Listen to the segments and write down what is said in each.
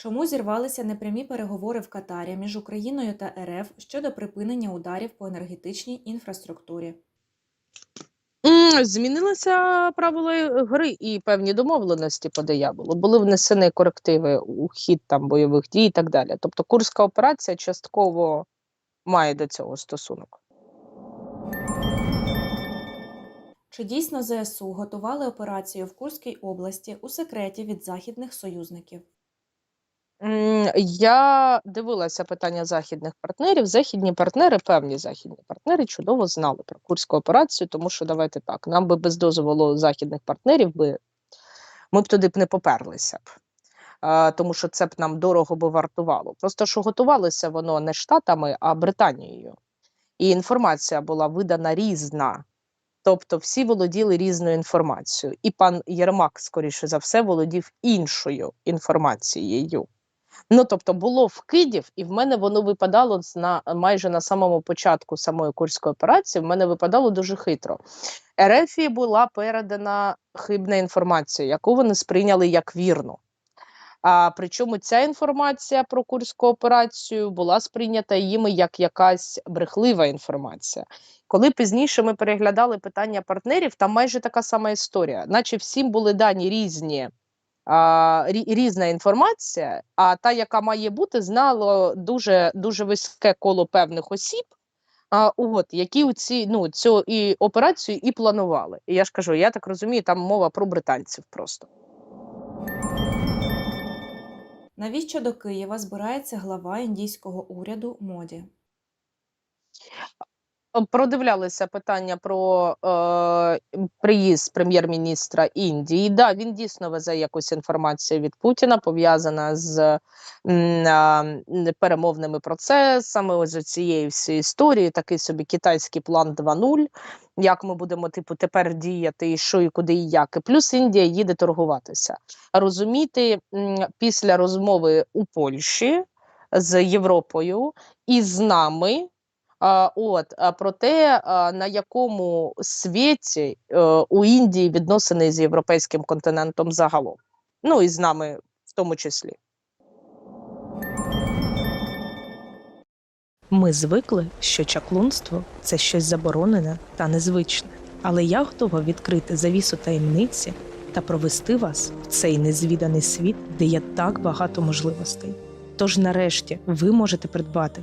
Чому зірвалися непрямі переговори в Катарі між Україною та РФ щодо припинення ударів по енергетичній інфраструктурі? Змінилися правила гри і певні домовленості по дияволу. Були внесені корективи у хід там бойових дій і так далі. Тобто Курська операція частково має до цього стосунок. Чи дійсно ЗСУ готували операцію в Курській області у секреті від західних союзників? Я дивилася питання західних партнерів. Західні партнери, певні західні партнери, чудово знали про курську операцію, тому що давайте так, нам би без дозволу західних партнерів би ми б туди б не поперлися б. Тому що це б нам дорого би вартувало. Просто що готувалося воно не Штатами, а Британією. І інформація була видана різна. Тобто всі володіли різною інформацією. І пан Єрмак, скоріше за все, володів іншою інформацією. Ну, тобто, було вкидів, і в мене воно випадало на майже на самому початку самої курської операції. В мене випадало дуже хитро. Ерефії була передана хибна інформація, яку вони сприйняли як вірну. А причому ця інформація про курську операцію була сприйнята їми як якась брехлива інформація. Коли пізніше ми переглядали питання партнерів, там майже така сама історія, наче всім були дані різні. А, різна інформація, а та, яка має бути, знало дуже дуже вузьке коло певних осіб, а, от, які у ці, ну, цю і операцію і планували. І я ж кажу, я так розумію, там мова про британців просто. Навіщо до Києва збирається глава індійського уряду Моді? Е, Продивлялися питання про е, приїзд прем'єр-міністра Індії. Да, він дійсно везе якусь інформацію від Путіна, пов'язана з а, перемовними процесами. Ось цієї всієї історії, такий собі китайський план 2.0, як ми будемо типу тепер діяти, і що і куди, і як. І плюс Індія їде торгуватися. Розуміти після розмови у Польщі з Європою і з нами. От про те, на якому світі е, у Індії відносини з європейським континентом загалом, ну і з нами в тому числі. Ми звикли, що чаклунство це щось заборонене та незвичне, але я готова відкрити завісу таємниці та провести вас в цей незвіданий світ, де є так багато можливостей. Тож, нарешті, ви можете придбати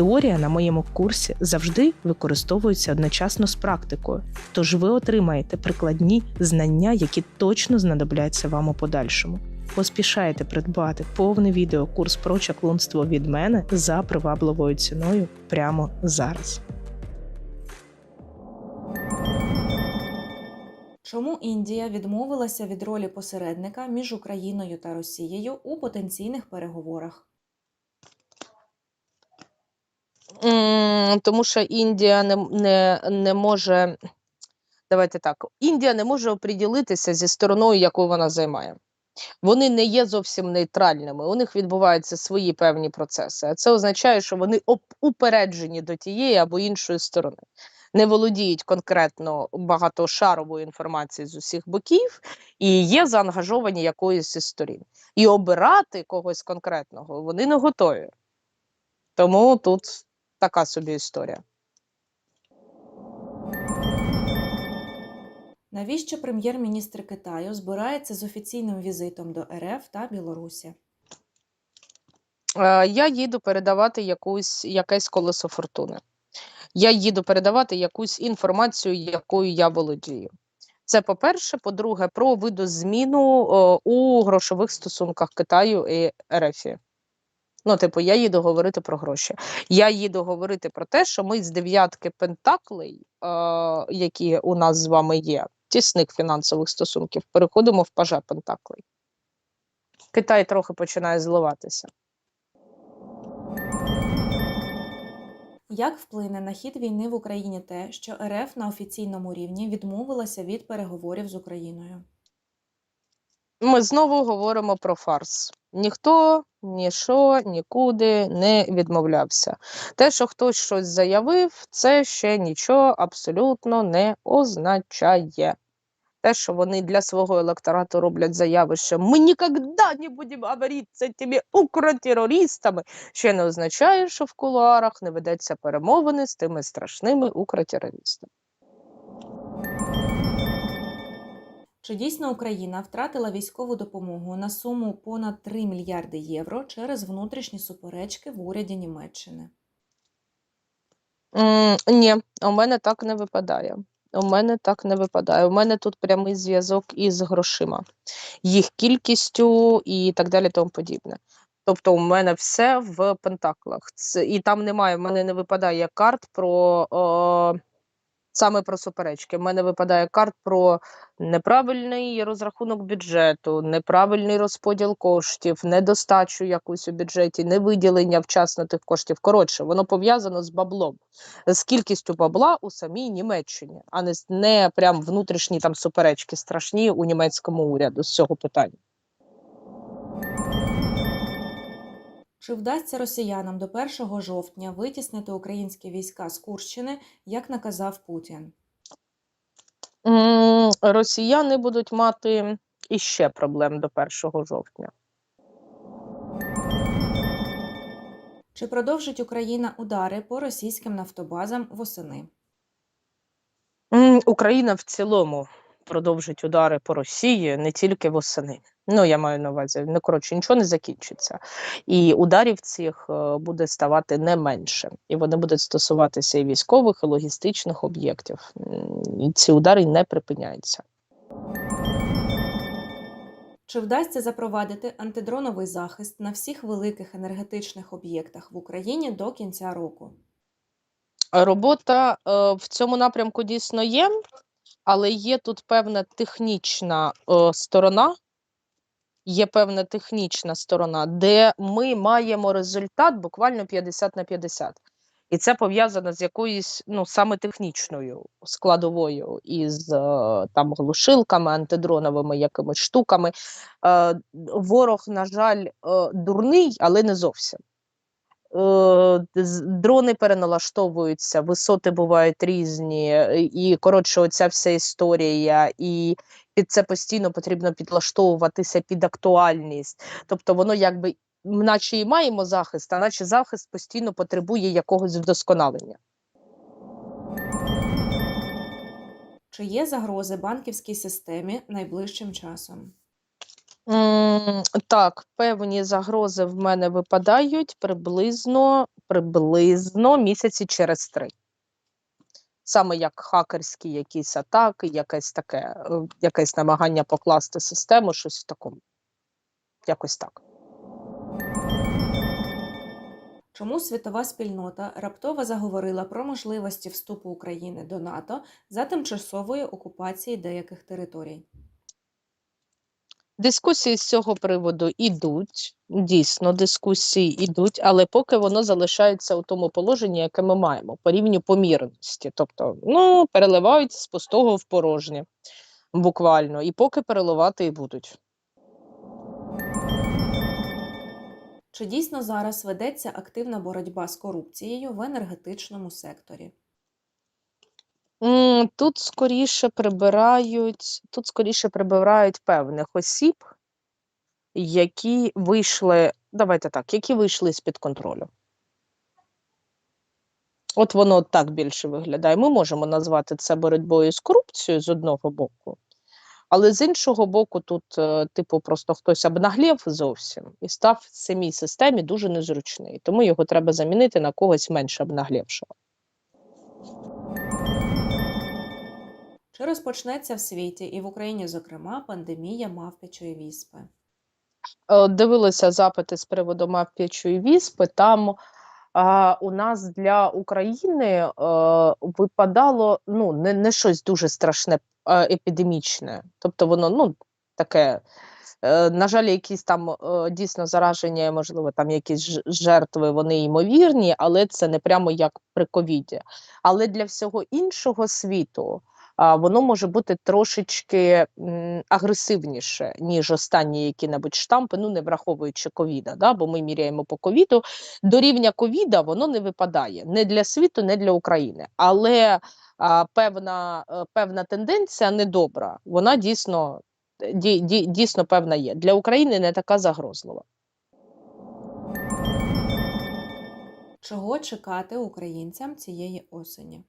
Теорія на моєму курсі завжди використовується одночасно з практикою, тож ви отримаєте прикладні знання, які точно знадобляться вам у подальшому. Поспішайте придбати повний відеокурс про чаклунство від мене за привабливою ціною прямо зараз. Чому Індія відмовилася від ролі посередника між Україною та Росією у потенційних переговорах? М, Тому що Індія не, не, не може. Давайте так, Індія не може оприділитися зі стороною, яку вона займає. Вони не є зовсім нейтральними. У них відбуваються свої певні процеси. А це означає, що вони упереджені до тієї або іншої сторони, не володіють конкретно багатошаровою інформацією з усіх боків і є заангажовані якоюсь із сторін. І обирати когось конкретного вони не готові. Тому тут така собі історія. Навіщо прем'єр-міністр Китаю збирається з офіційним візитом до РФ та Білорусі? Е, Я їду передавати якусь якесь колесо фортуни. Я їду передавати якусь інформацію, якою я володію. Це по-перше, по-друге, про видозміну о, у грошових стосунках Китаю і РФ. Ну, типу, я їду говорити про гроші. Я їду говорити про те, що ми з дев'ятки пентаклей, е, які у нас з вами є, тісних фінансових стосунків, переходимо в пажа пентаклей. Китай трохи починає зливатися. Як вплине на хід війни в Україні те, що РФ на офіційному рівні відмовилася від переговорів з Україною? Ми знову говоримо про фарс. Ніхто, ніщо, нікуди не відмовлявся. Те, що хтось щось заявив, це ще нічого абсолютно не означає. Те, що вони для свого електорату роблять заяви, що ми ніколи не будемо говорити з цими укротерористами, ще не означає, що в кулуарах не ведеться перемовини з тими страшними укротерористами. Чи дійсно Україна втратила військову допомогу на суму понад 3 мільярди євро через внутрішні суперечки в уряді Німеччини? М, Ні, у мене так не випадає. У мене так не випадає. У мене тут прямий зв'язок із грошима, їх кількістю і так далі, тому подібне. Тобто, у мене все в пентаклах. Це, і там немає, в мене не випадає карт про о, саме про суперечки. В мене випадає карт про неправильний розрахунок бюджету, неправильний розподіл коштів, недостачу якусь у бюджеті, невиділення вчасно тих коштів. Коротше, воно пов'язано з баблом, з кількістю бабла у самій Німеччині, а не, не прям внутрішні там суперечки страшні у німецькому уряду з цього питання. Чи вдасться росіянам до 1 жовтня витіснити українські війська з Курщини, як наказав Путін? Росіяни будуть мати іще проблем до 1 жовтня. Чи продовжить Україна удари по російським нафтобазам восени? Україна в цілому продовжить удари по Росії не тільки восени. Ну, я маю на увазі, ну коротше, нічого не закінчиться. І ударів цих е, буде ставати не менше. І вони будуть стосуватися і військових, і логістичних об'єктів. І ці удари не припиняються. Чи вдасться запровадити антидроновий захист на всіх великих енергетичних об'єктах в Україні до кінця року? Робота е, в цьому напрямку дійсно є, але є тут певна технічна е, сторона. Є певна технічна сторона, де ми маємо результат буквально 50 на 50. І це пов'язано з якоюсь ну саме технічною складовою із е, там глушилками, антидроновими якимись штуками. Е, ворог, на жаль, е, дурний, але не зовсім. Е, дрони переналаштовуються, висоти бувають різні, е, і коротше, оця вся історія, і під це постійно потрібно підлаштовуватися під актуальність. Тобто, воно якби, наче і маємо захист, а наче захист постійно потребує якогось вдосконалення. Чи є загрози банківській системі найближчим часом? Так, певні загрози в мене випадають приблизно, приблизно місяці через три. Саме як хакерські якісь атаки, якесь таке, е, якесь намагання покласти систему, щось в такому. Якось так. Чому світова спільнота раптово заговорила про можливості вступу України до НАТО за тимчасової окупації деяких територій? Дискусії з цього приводу ідуть, дійсно, дискусії ідуть, але поки воно залишається у тому положенні, яке ми маємо, по рівню помірності. Тобто, ну, переливають з пустого в порожнє, буквально, і поки переливати і будуть. Чи дійсно зараз ведеться активна боротьба з корупцією в енергетичному секторі? Тут скоріше прибирають, тут скоріше прибирають певних осіб, які вийшли, давайте так, які вийшли з-під контролю. От воно так більше виглядає. Ми можемо назвати це боротьбою з корупцією з одного боку, але з іншого боку, тут, е, типу, просто хтось обнаглів зовсім і став в самій системі дуже незручний. Тому його треба замінити на когось менш обнаглівшого. Чи розпочнеться в світі і в Україні, зокрема, пандемія мавпячої віспи? Е, Дивилася запити з приводу мавп'ячої віспи. Там а, у нас для України е, випадало ну, не, не щось дуже страшне, е, епідемічне. Тобто воно ну, таке. Е, На жаль, якісь там дійсно зараження, можливо, там якісь жертви, вони ймовірні, але це не прямо як при ковіді. Але для всього іншого світу а, воно може бути трошечки агресивніше, ніж останні які-небудь штампи, ну не враховуючи ковіда, да, бо ми міряємо по ковіду. До рівня ковіда воно не випадає не для світу, не для України. Але а, певна, е, певна тенденція недобра, вона дійсно, ді, ді, дійсно певна є. Для України не така загрозлива. Чого чекати українцям цієї осені?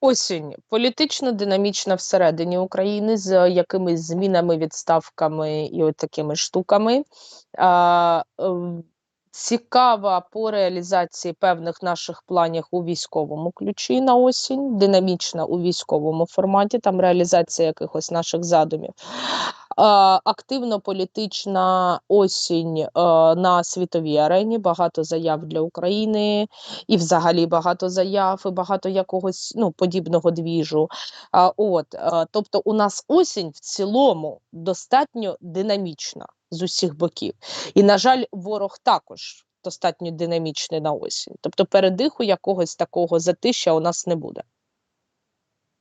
Осінь політично динамічна всередині України з якимись змінами, відставками і от такими штуками. А, ем, цікава по реалізації певних наших планів у військовому ключі на осінь, динамічна у військовому форматі, там реалізація якихось наших задумів. Активно політична осінь е, на світовій арені, багато заяв для України, і взагалі багато заяв, і багато якогось ну, подібного двіжу. От, е, тобто, у нас осінь в цілому достатньо динамічна з усіх боків. І, на жаль, ворог також достатньо динамічний на осінь. Тобто, передиху якогось такого затища у нас не буде.